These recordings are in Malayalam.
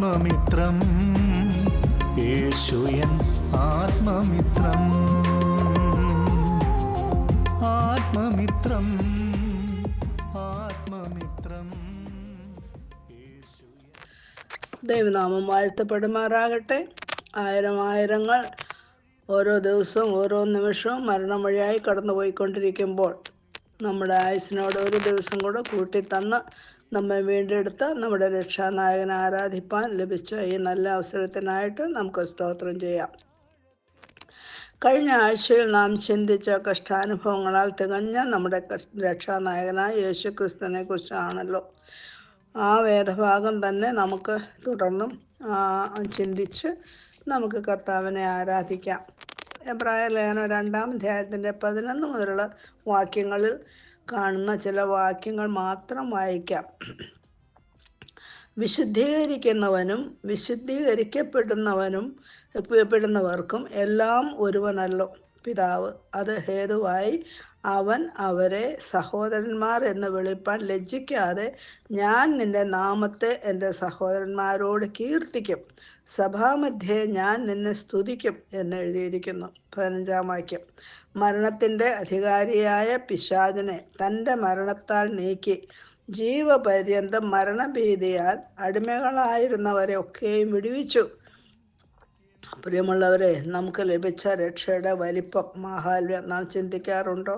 ആത്മമിത്രം. യേശുയൻ ആത്മമിത്രം. ആത്മമിത്രം. ആത്മമിത്രം. ദൈവനാമം വാഴ്ത്തപ്പെടുമാറാകട്ടെ. ആയിരം ആയിരങ്ങൾ ഓരോ ദിവസവും ഓരോ നിമിഷവും മരണം വഴിയായി കടന്നു പോയിക്കൊണ്ടിരിക്കുമ്പോൾ നമ്മുടെ ആയുസിനോട് ഒരു ദിവസം കൂടെ കൂട്ടി തന്ന് നമ്മെ വീണ്ടെടുത്ത് നമ്മുടെ രക്ഷാനായകനെ ആരാധിപ്പാൻ ലഭിച്ച ഈ നല്ല അവസരത്തിനായിട്ട് നമുക്ക് സ്തോത്രം ചെയ്യാം. കഴിഞ്ഞ ആഴ്ചയിൽ നാം ചിന്തിച്ച കഷ്ടാനുഭവങ്ങളാൽ തികഞ്ഞ നമ്മുടെ കഷ്- രക്ഷാനായകനായ യേശു ക്രിസ്തുവിനെ കുറിച്ചാണല്ലോ. ആ വേദഭാഗം തന്നെ നമുക്ക് തുടർന്നും ചിന്തിച്ച് നമുക്ക് കർത്താവിനെ ആരാധിക്കാം. എബ്രായ ലേഖനം രണ്ടാം അധ്യായത്തിന്റെ പതിനൊന്ന് മുതലുള്ള വാക്യങ്ങളിൽ കാണുന്ന ചില വാക്യങ്ങൾ മാത്രം വായിക്കാം. വിശുദ്ധീകരിക്കുന്നവനും വിശുദ്ധീകരിക്കപ്പെടുന്നവനും പെടുന്നവർക്കും എല്ലാം ഒരുവനല്ലോ പിതാവ്. അത് ഹേതുവായി അവൻ അവരെ സഹോദരന്മാർ എന്ന് വിളിപ്പാൻ ലജ്ജിക്കാതെ ഞാൻ നിന്റെ നാമത്തെ എന്റെ സഹോദരന്മാരോട് കീർത്തിക്കും. സഭാമധ്യേ ഞാൻ നിന്നെ സ്തുതിക്കും എന്ന് എഴുതിയിരിക്കുന്നു. പതിനഞ്ചാം വാക്യം. മരണത്തിന്റെ അധികാരിയായ പിശാചിനെ തന്റെ മരണത്താൽ നീക്കി. ജീവപര്യന്തം മരണഭീതിയാൽ അടിമകളായിരുന്നവരെ ഒക്കെയും വിടുവിച്ചു. പ്രിയമുള്ളവരെ നമുക്ക് ലഭിച്ച രക്ഷയുടെ വലിപ്പം മഹാത്മ്യം നാം ചിന്തിക്കാറുണ്ടോ?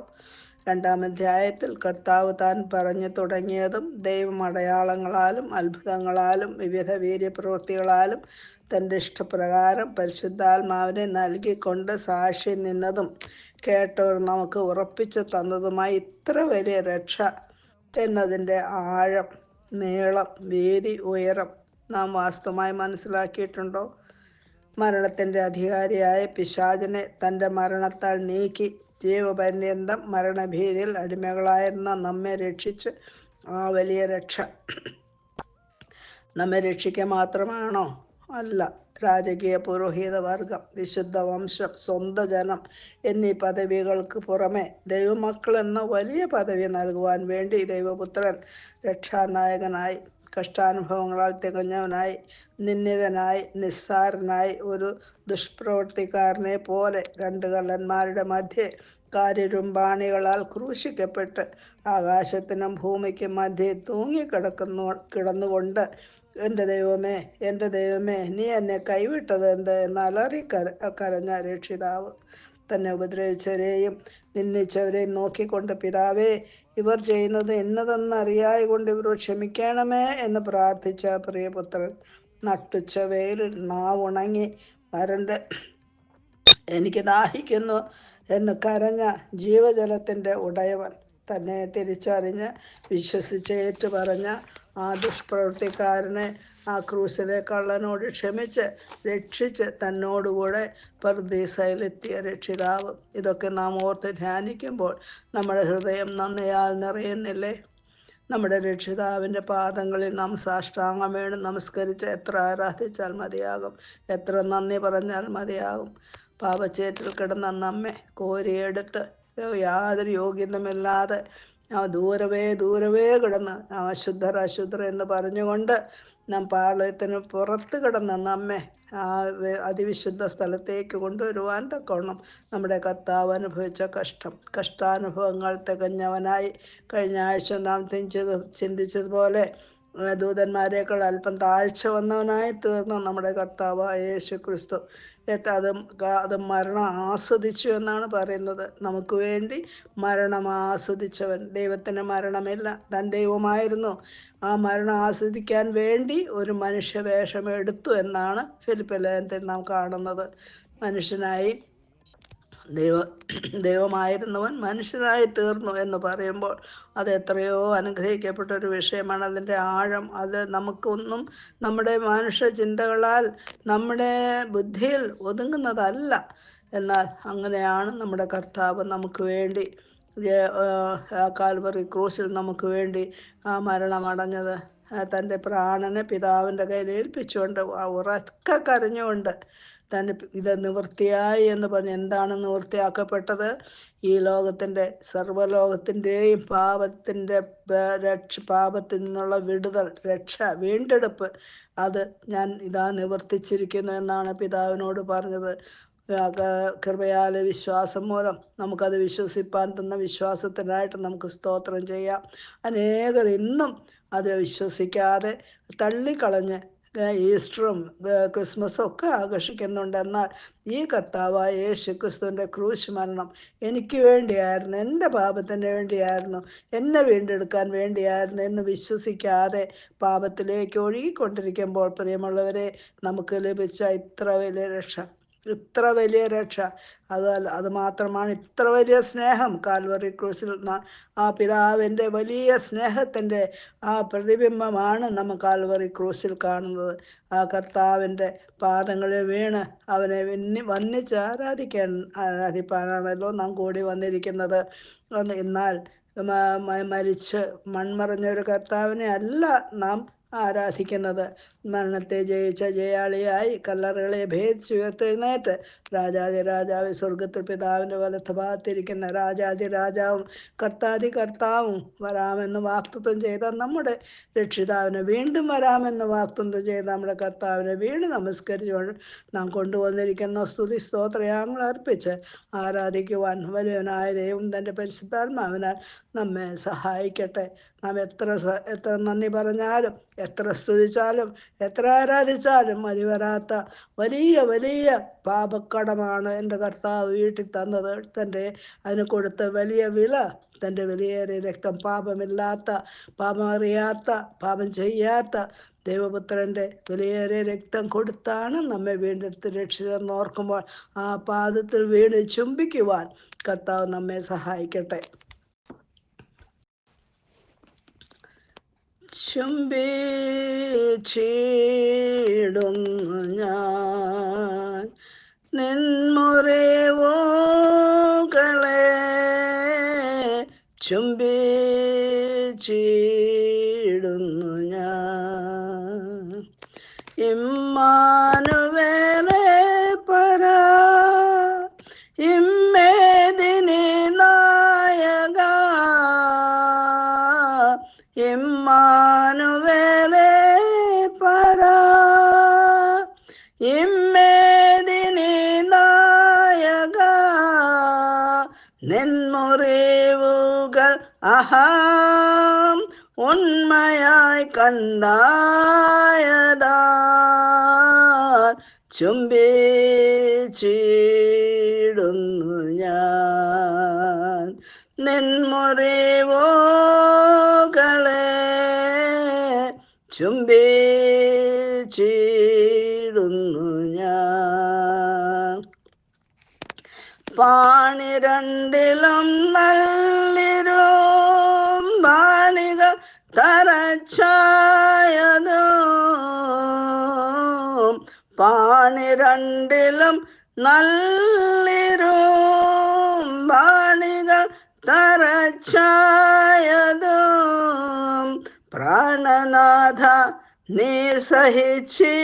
രണ്ടാം അധ്യായത്തിൽ കർത്താവ് താൻ പറഞ്ഞു തുടങ്ങിയതും ദൈവം അടയാളങ്ങളാലും അത്ഭുതങ്ങളാലും വിവിധ വീര്യപ്രവൃത്തികളാലും തന്റെ ഇഷ്ടപ്രകാരം പരിശുദ്ധാത്മാവിനെ നൽകിക്കൊണ്ട് സാക്ഷി നിന്നതും കേട്ടവർ നമുക്ക് ഉറപ്പിച്ചു തന്നതുമായി ഇത്ര വലിയ രക്ഷ എന്നതിന്റെ ആഴം നീളം വീതി ഉയരം നാം വാസ്തവമായി മനസ്സിലാക്കിയിട്ടുണ്ടോ? മരണത്തിന്റെ അധികാരിയായ പിശാചിനെ തന്റെ മരണത്താൽ നീക്കി ജീവപര്യന്തം മരണഭീതിയിൽ അടിമകളായിരുന്ന നമ്മെ രക്ഷിച്ച് ആ വലിയ രക്ഷ നമ്മെ രക്ഷിക്കുക മാത്രമാണോ? അല്ല. രാജകീയ പുരോഹിത വർഗം വിശുദ്ധ വംശം സ്വന്ത ജനം എന്നീ പദവികൾക്ക് പുറമെ ദൈവമക്കൾ എന്ന വലിയ പദവി നൽകുവാൻ വേണ്ടി ദൈവപുത്രൻ രക്ഷാനായകനായി കഷ്ടാനുഭവങ്ങളാൽ തികഞ്ഞവനായി നിന്ദിതനായി നിസ്സാരനായി ഒരു ദുഷ്പ്രവർത്തിക്കാരനെ പോലെ രണ്ട് കള്ളന്മാരുടെ മധ്യേ കാര്യരുമ്പാണികളാൽ ക്രൂശിക്കപ്പെട്ട് ആകാശത്തിനും ഭൂമിക്കും മധ്യേ തൂങ്ങിക്കിടക്കുന്നു കിടന്നുകൊണ്ട് എന്റെ ദൈവമേ എന്റെ ദൈവമേ നീ എന്നെ കൈവിട്ടത് എന്ത് എന്ന് അലറി കര കരഞ്ഞ രക്ഷിതാവ് തന്നെ ഉപദ്രവിച്ചവരെയും നിന്ദിച്ചവരെയും നോക്കിക്കൊണ്ട് പിതാവേ ഇവർ ചെയ്യുന്നത് എന്നതെന്നറിയായി കൊണ്ട് ഇവർ ക്ഷമിക്കണമേ എന്ന് പ്രാർത്ഥിച്ച പ്രിയപുത്രൻ നട്ടുച്ച വെയിലിൽ നാവുണങ്ങി വരണ്ട്. എനിക്ക് ദാഹിക്കുന്നു എന്ന് കരഞ്ഞ ജീവജലത്തിന്റെ ഉടയവൻ തന്നെ തിരിച്ചറിഞ്ഞ് വിശ്വസിച്ച് ഏറ്റു പറഞ്ഞ ആ ദുഷ്പ്രവൃത്തിക്കാരനെ ആ ക്രൂസിലെ കള്ളനോട് ക്ഷമിച്ച് രക്ഷിച്ച് തന്നോടുകൂടെ പർദീസയിലെത്തിയ രക്ഷിതാവ്. ഇതൊക്കെ നാം ഓർത്ത് ധ്യാനിക്കുമ്പോൾ നമ്മുടെ ഹൃദയം നന്ദിയാൽ നിറയുന്നില്ലേ? നമ്മുടെ രക്ഷിതാവിന്റെ പാദങ്ങളിൽ നാം സാഷ്ടാംഗം വീണ് നമസ്കരിച്ച് എത്ര ആരാധിച്ചാൽ മതിയാകും? എത്ര നന്ദി പറഞ്ഞാൽ മതിയാകും? പാപച്ചേറ്റിൽ കിടന്ന നമ്മെ കോരിയെടുത്ത് യാതൊരു യോഗ്യതമില്ലാതെ ആ ദൂരവേ ദൂരവേ കിടന്ന് അശുദ്ധർ അശുദ്ധർ എന്ന് പറഞ്ഞുകൊണ്ട് നാം പാളയത്തിന് പുറത്ത് കിടന്ന് നമ്മെ ആ അതിവിശുദ്ധ സ്ഥലത്തേക്ക് കൊണ്ടുവരുവാൻ തക്കോണം നമ്മുടെ കർത്താവ് അനുഭവിച്ച കഷ്ടം കഷ്ടാനുഭവങ്ങൾ തികഞ്ഞവനായി കഴിഞ്ഞ ആഴ്ച നാം ചിന്തിച്ചത് ചിന്തിച്ചതുപോലെ ദൂതന്മാരെക്കാൾ അല്പം താഴ്ച വന്നവനായി തീർന്നു നമ്മുടെ കർത്താവായ യേശു ക്രിസ്തു അതും അത് മരണം ആസ്വദിച്ചു എന്നാണ് പറയുന്നത്. നമുക്ക് വേണ്ടി മരണം ആസ്വദിച്ചവൻ. ദൈവത്തിന് മരണമില്ല തൻ ദൈവമായിരുന്നു. ആ മരണം ആസ്വദിക്കാൻ വേണ്ടി ഒരു മനുഷ്യവേഷം എടുത്തു എന്നാണ് ഫിലിപ്പ് ലേഖനത്തിൽ നാം കാണുന്നത്. മനുഷ്യനായി ദൈവ ദൈവമായിരുന്നവൻ മനുഷ്യനായി തീർന്നു എന്ന് പറയുമ്പോൾ അത് എത്രയോ അനുഗ്രഹിക്കപ്പെട്ട ഒരു വിഷയമാണ്. അതിന്റെ ആഴം അത് നമുക്കൊന്നും നമ്മുടെ മനുഷ്യ ചിന്തകളാൽ നമ്മുടെ ബുദ്ധിയിൽ ഒതുങ്ങുന്നതല്ല. എന്നാൽ അങ്ങനെയാണ് നമ്മുടെ കർത്താവ് നമുക്ക് വേണ്ടി കാൽവറി ക്രൂസിൽ നമുക്ക് വേണ്ടി ആ മരണമടഞ്ഞത്. തന്റെ പ്രാണനെ പിതാവിന്റെ കയ്യിൽ ഏൽപ്പിച്ചുകൊണ്ട് ഉറക്കെ കരഞ്ഞുകൊണ്ട് തന്നെ ഇത് നിവൃത്തിയായി എന്ന് പറഞ്ഞ് എന്താണ് നിവൃത്തിയാക്കപ്പെട്ടത്? ഈ ലോകത്തിന്റെ സർവലോകത്തിന്റെയും പാപത്തിന്റെ രക്ഷ പാപത്തിൽ നിന്നുള്ള വിടുതൽ രക്ഷ വീണ്ടെടുപ്പ് അത് ഞാൻ ഇതാ നിവർത്തിച്ചിരിക്കുന്നു എന്നാണ് പിതാവിനോട് പറഞ്ഞത്. കൃപയാലെ വിശ്വാസം മൂലം നമുക്കത് വിശ്വസിപ്പാൻ തന്ന വിശ്വാസത്തിനായിട്ട് നമുക്ക് സ്തോത്രം ചെയ്യാം. അനേകർ ഇന്നും അത് വിശ്വസിക്കാതെ തള്ളിക്കളഞ്ഞ് ഈസ്റ്ററും ക്രിസ്മസും ഒക്കെ ആഘോഷിക്കുന്നുണ്ട് എന്നാൽ ഈ കർത്താവായ യേശു ക്രിസ്തുവിന്റെ ക്രൂശ് മരണം എനിക്ക് വേണ്ടിയായിരുന്നു എന്റെ പാപത്തിന് വേണ്ടിയായിരുന്നു എന്നെ വീണ്ടെടുക്കാൻ വേണ്ടിയായിരുന്നു എന്ന് വിശ്വസിക്കാതെ പാപത്തിലേക്ക് ഒഴുകിക്കൊണ്ടിരിക്കുമ്പോൾ പ്രിയമുള്ളവരെ നമുക്ക് ലഭിച്ച ഇത്ര വലിയ രക്ഷ. ഇത്ര വലിയ രക്ഷ. അത് അത് മാത്രമാണ് ഇത്ര വലിയ സ്നേഹം. കാൽവറി ക്രൂസിൽ ആ പിതാവിന്റെ വലിയ സ്നേഹത്തിന്റെ ആ പ്രതിബിംബമാണ് നമ്മൾ കാൽവറി ക്രൂസിൽ കാണുന്നത്. ആ കർത്താവിന്റെ പാദങ്ങളിൽ വീണ് അവനെ വന്നി വന്നിച്ച് ആരാധിക്കാൻ ആരാധിപ്പാനാണല്ലോ നാം കൂടി വന്നിരിക്കുന്നത്. എന്നാൽ മരിച്ച് മൺമറഞ്ഞ ഒരു കർത്താവിനെ അല്ല നാം ആരാധിക്കുന്നത്? മരണത്തെ ജയിച്ച ജയാളിയായി കല്ലറുകളെ ഭേദിച്ചുയർത്തെഴുന്നേറ്റ് രാജാതി രാജാവ് സ്വർഗത്തിൽ പിതാവിന്റെ വലത്ത് ഭാഗത്തിരിക്കുന്ന രാജാതി രാജാവും കർത്താതി കർത്താവും വരാമെന്ന് വാക്തത്വം ചെയ്ത നമ്മുടെ രക്ഷിതാവിനെ വീണ്ടും വരാമെന്ന് വാക്തത്വം ചെയ്ത നമ്മുടെ കർത്താവിനെ വീണ്ടും നമസ്കരിച്ചുകൊണ്ട് നാം കൊണ്ടുവന്നിരിക്കുന്ന സ്തുതി സ്തോത്രയാങ്ങൾ അർപ്പിച്ച് ആരാധിക്കുവാൻ വലിയവനായ ദൈവം തന്റെ പരിശുദ്ധാത്മാവിനാൽ നമ്മെ സഹായിക്കട്ടെ. നാം എത്ര എത്ര നന്ദി പറഞ്ഞാലും എത്ര സ്തുതിച്ചാലും എത്ര ആരാധിച്ചാലും മതി വരാത്ത വലിയ വലിയ പാപക്കടമാണ് എന്റെ കർത്താവ് വീട്ടിൽ തന്നത്. തന്റെ അതിന് കൊടുത്ത വലിയ വില തന്റെ വിലയേറിയ രക്തം പാപമില്ലാത്ത പാപം അറിയാത്ത പാപം ചെയ്യാത്ത ദൈവപുത്രന്റെ വിലയേറിയ രക്തം കൊടുത്താണ് നമ്മെ വീണ്ടെടുത്ത് രക്ഷിതെന്ന് ഓർക്കുമ്പോൾ ആ പാദത്തിൽ വീണ് ചുംബിക്കുവാൻ കർത്താവ് നമ്മെ സഹായിക്കട്ടെ. ചുംബിച്ചിടുന്നു ഞാൻ. നിൻമുറിവോകളെ ചുംബിച്ചിടുന്നു ഞാൻ. ഇമ്മാനുവേലെ നിൻമുറിവുകൾ உண்மையாய் ഉണ്മയായി കണ്ടായതാ ചുംബിച്ചിടുന്നു ഞാൻ. നിൻമുറിവോകളെ ചുംബിച്ചിടുന്നു ഞാൻ. പാണിരണ്ടിലും പാണിരണ്ടിലും നല്ലിരും ബാണികൾ തരച്ചായതും പ്രാണനാഥ നീ സഹിച്ചി.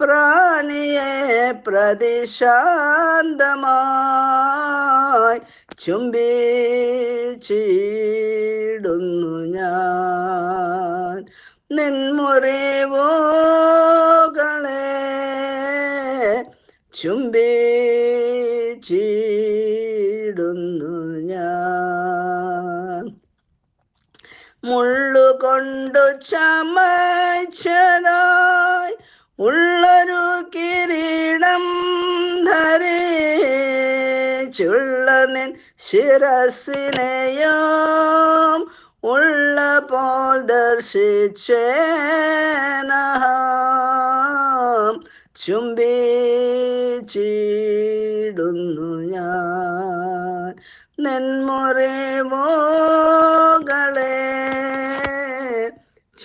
പ്രാണിയെ പ്രതിശാന്തമായി ചുംബിച്ചിടുന്നു ഞാൻ. നിൻമുറിവുകളെ ചുംബിച്ചിടുന്നു ഞാൻ. മുള്ളുകൊണ്ടു ചമച്ചതായി ഉള്ളൊരു കിരീടം ധരിച്ചുള്ള നിൻ ശിരസിനെയും ഉള്ള പോൽ ദർശിച്ചേനഹാം ചുംബിച്ചിടുന്നു ഞാൻ. നെന്മുറിവോകളെ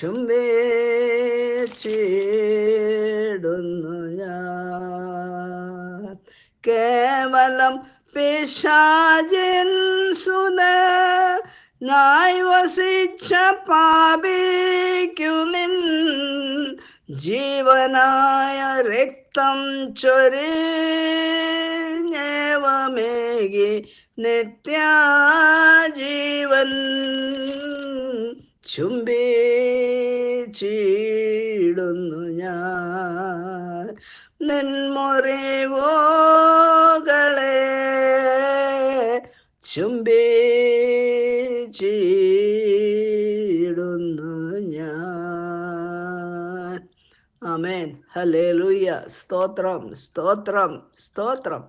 ചുംബിച്ചിടുന്നു ഞാൻ. കേവലം പിശാചിൻ സുന നായി വസിച്ച പാപിക്കു നിൻ ജീവനായ രക്തം ചൊരിഞ്ഞേവമേകി നിത്യാജീവൻ ചുംബിച്ചിടുന്നു ഞാൻ. നിൻമുറിവോകളെ ചുംബിച്ചിടുന്നു ഞാൻ ആമേൻ ഹല്ലേലൂയ സ്തോത്രം സ്തോത്രം സ്തോത്രം